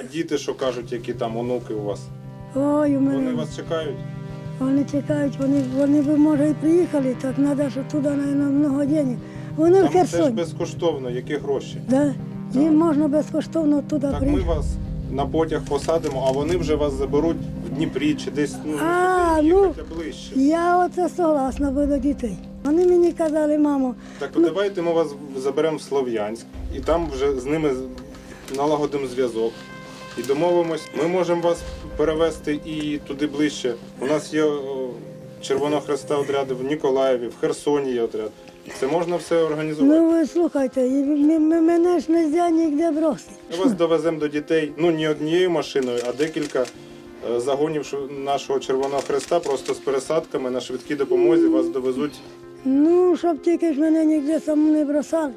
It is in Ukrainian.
А діти, що кажуть, які там онуки у вас? Ой, у мене Вони вас чекають? вони чекають, вони, вони б, може, і приїхали, так треба, щоб туди, мабуть, много денег. Вони в Там теж Херсоні. безкоштовно, які гроші. Да? Їм можна безкоштовно туди Так ми вас на потяг посадимо, а вони вже вас заберуть в Дніпрі чи десь ну, А, ну, ближче. Я оце согласна буду дітей. Вони мені казали, мамо, Так от давайте ми вас заберемо в Слов'янськ і там вже з ними налагодимо зв'язок. І домовимось, ми можемо вас перевезти і туди ближче. У нас є Червоного Хреста отряди в Ніколаєві, в Херсоні є отряд. Це можна все організувати. ну ви слухайте, і м- м- мене ж не можна ніде бросити. Ми вас довеземо до дітей, ну не однією машиною, а декілька е, загонів нашого Червоного Хреста, просто з пересадками на швидкій допомозі вас довезуть. Ну, щоб тільки ж мене ніде саму не бросали.